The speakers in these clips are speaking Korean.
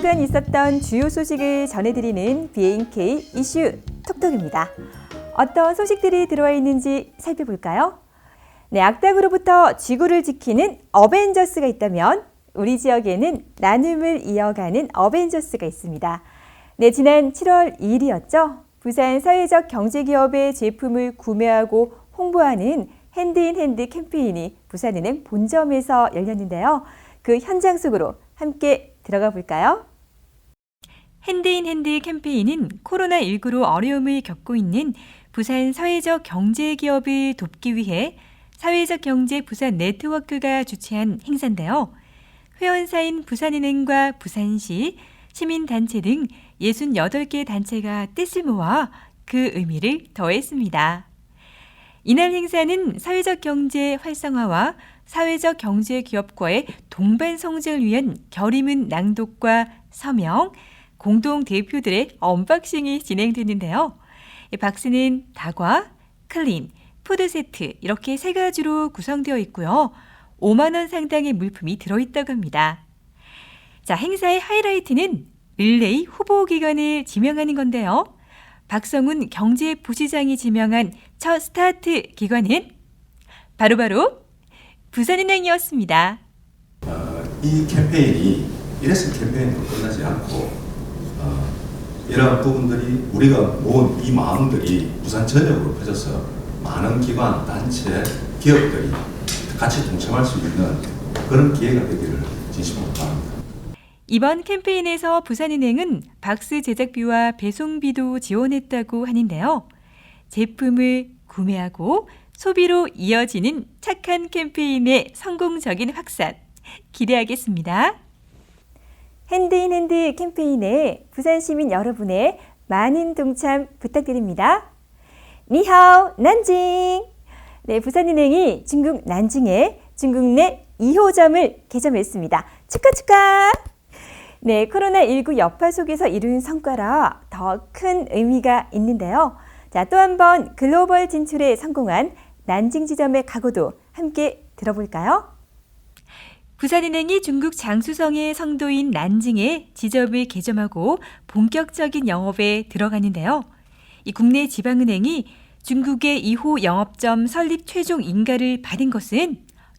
한 주간 있었던 주요 소식을 전해드리는 BNK 이슈 톡톡입니다. 어떤 소식들이 들어와 있는지 살펴볼까요? 네, 악당으로부터 지구를 지키는 어벤져스가 있다면 우리 지역에는 나눔을 이어가는 어벤져스가 있습니다. 네, 지난 7월 2일이었죠. 부산 사회적 경제기업의 제품을 구매하고 홍보하는 핸드인핸드 캠페인이 부산은행 본점에서 열렸는데요. 그 현장 속으로 함께 들어가 볼까요? 핸드인 핸드 캠페인은 코로나19로 어려움을 겪고 있는 부산 사회적 경제 기업을 돕기 위해 사회적 경제 부산 네트워크가 주최한 행사인데요. 회원사인 부산은행과 부산시, 시민단체 등 68개 단체가 뜻을 모아 그 의미를 더했습니다. 이날 행사는 사회적 경제 활성화와 사회적 경제 기업과의 동반 성장을 위한 결의문 낭독과 서명, 공동 대표들의 언박싱이 진행됐는데요. 이 박스는 다과, 클린, 푸드 세트 이렇게 세 가지로 구성되어 있고요. 5만 원 상당의 물품이 들어있다고 합니다. 자, 행사의 하이라이트는 릴레이 후보 기관을 지명하는 건데요. 박성훈 경제부시장이 지명한 첫 스타트 기관은 바로바로 부산은행이었습니다. 어, 이 캠페인이 이래서 캠페인으로 끝나지 않고 어, 이러한 부분들이 우리가 모은 이 마음들이 부산 전역으로 퍼져서 많은 기관, 단체, 기업들이 같이 동참할 수 있는 그런 기회가 되기를 진심으로 바랍니다. 이번 캠페인에서 부산은행은 박스 제작비와 배송비도 지원했다고 하는데요. 제품을 구매하고 소비로 이어지는 착한 캠페인의 성공적인 확산 기대하겠습니다. 핸드인 핸드 캠페인에 부산 시민 여러분의 많은 동참 부탁드립니다. 니하오 난징. 네, 부산은행이 중국 난징에 중국 내 2호점을 개점했습니다. 축하 축하. 네, 코로나19 여파 속에서 이룬 성과라 더 큰 의미가 있는데요. 자, 또 한 번 글로벌 진출에 성공한 난징 지점의 각오도 함께 들어볼까요? 부산은행이 중국 장수성의 성도인 난징에 지점을 개점하고 본격적인 영업에 들어가는데요. 이 국내 지방은행이 중국의 2호 영업점 설립 최종 인가를 받은 것은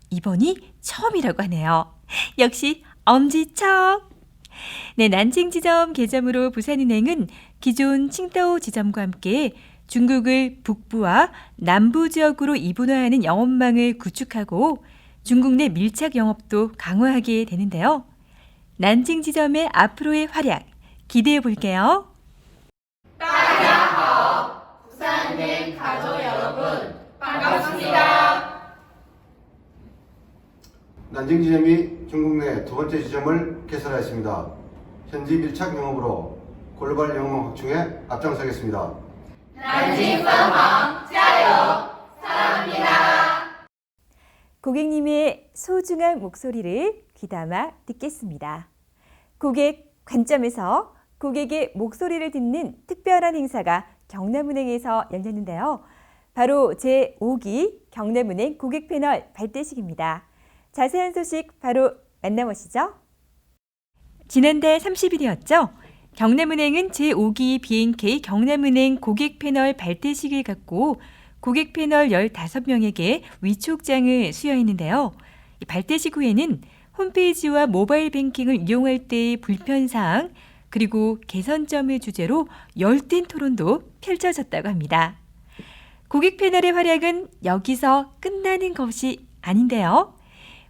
이번이 처음이라고 하네요. 역시 엄지척! 네, 난징 지점 개점으로 부산은행은 기존 칭다오 지점과 함께 중국을 북부와 남부 지역으로 이분화하는 영업망을 구축하고 중국 내 밀착 영업도 강화하게 되는데요. 난징 지점의 앞으로의 활약 기대해 볼게요. 부산은행 가족 여러분 반갑습니다. 난징 지점이 중국 내 두 번째 지점을 개설하였습니다. 현지 밀착 영업으로 글로벌 영업 확충에 앞장서겠습니다. 난징 쌍방 짜요 사랑합니다. 고객님의 소중한 목소리를 귀담아 듣겠습니다. 고객 관점에서 고객의 목소리를 듣는 특별한 행사가 경남은행에서 열렸는데요. 바로 제5기 경남은행 고객 패널 발대식입니다. 자세한 소식 바로 만나보시죠. 지난달 30일이었죠. 경남은행은 제5기 BNK 경남은행 고객 패널 발대식을 갖고 고객 패널 15명에게 위촉장을 수여했는데요. 이 발대식 후에는 홈페이지와 모바일 뱅킹을 이용할 때의 불편사항, 그리고 개선점을 주제로 열띤 토론도 펼쳐졌다고 합니다. 고객 패널의 활약은 여기서 끝나는 것이 아닌데요.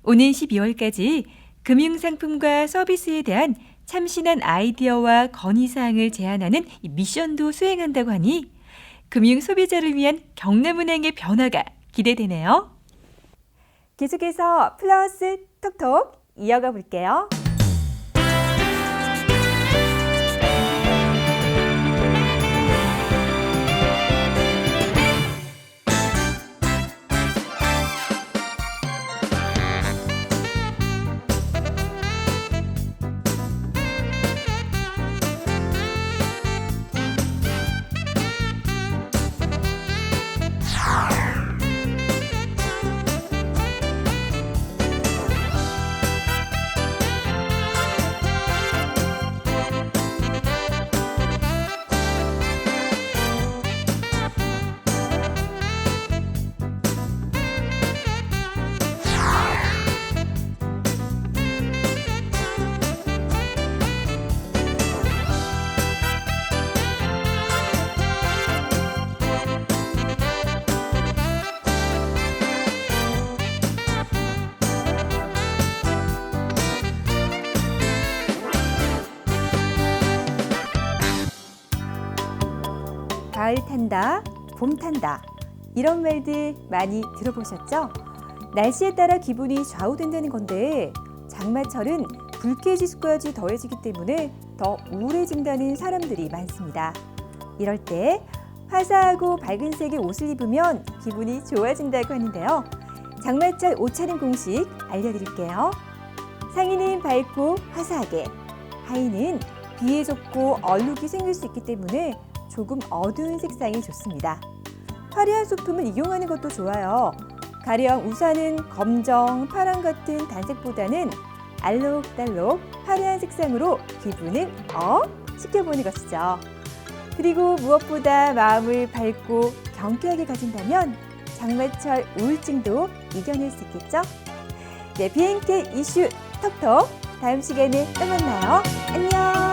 오는 12월까지 금융상품과 서비스에 대한 참신한 아이디어와 건의사항을 제안하는 이 미션도 수행한다고 하니 금융 소비자를 위한 경남은행의 변화가 기대되네요. 계속해서 플러스 톡톡 이어가 볼게요. 가을 탄다, 봄 탄다. 이런 말들 많이 들어보셨죠? 날씨에 따라 기분이 좌우된다는 건데 장마철은 불쾌 지수까지 더해지기 때문에 더 우울해진다는 사람들이 많습니다. 이럴 때 화사하고 밝은 색의 옷을 입으면 기분이 좋아진다고 하는데요. 장마철 옷차림 공식 알려드릴게요. 상의는 밝고 화사하게, 하의는 비에 젖고 얼룩이 생길 수 있기 때문에 조금 어두운 색상이 좋습니다. 화려한 소품을 이용하는 것도 좋아요. 가령 우산은 검정, 파랑 같은 단색보다는 알록달록 화려한 색상으로 기분을 업 시켜보는 것이죠. 그리고 무엇보다 마음을 밝고 경쾌하게 가진다면 장마철 우울증도 이겨낼 수 있겠죠? 네, 비행기 이슈 톡톡 다음 시간에 또 만나요. 안녕.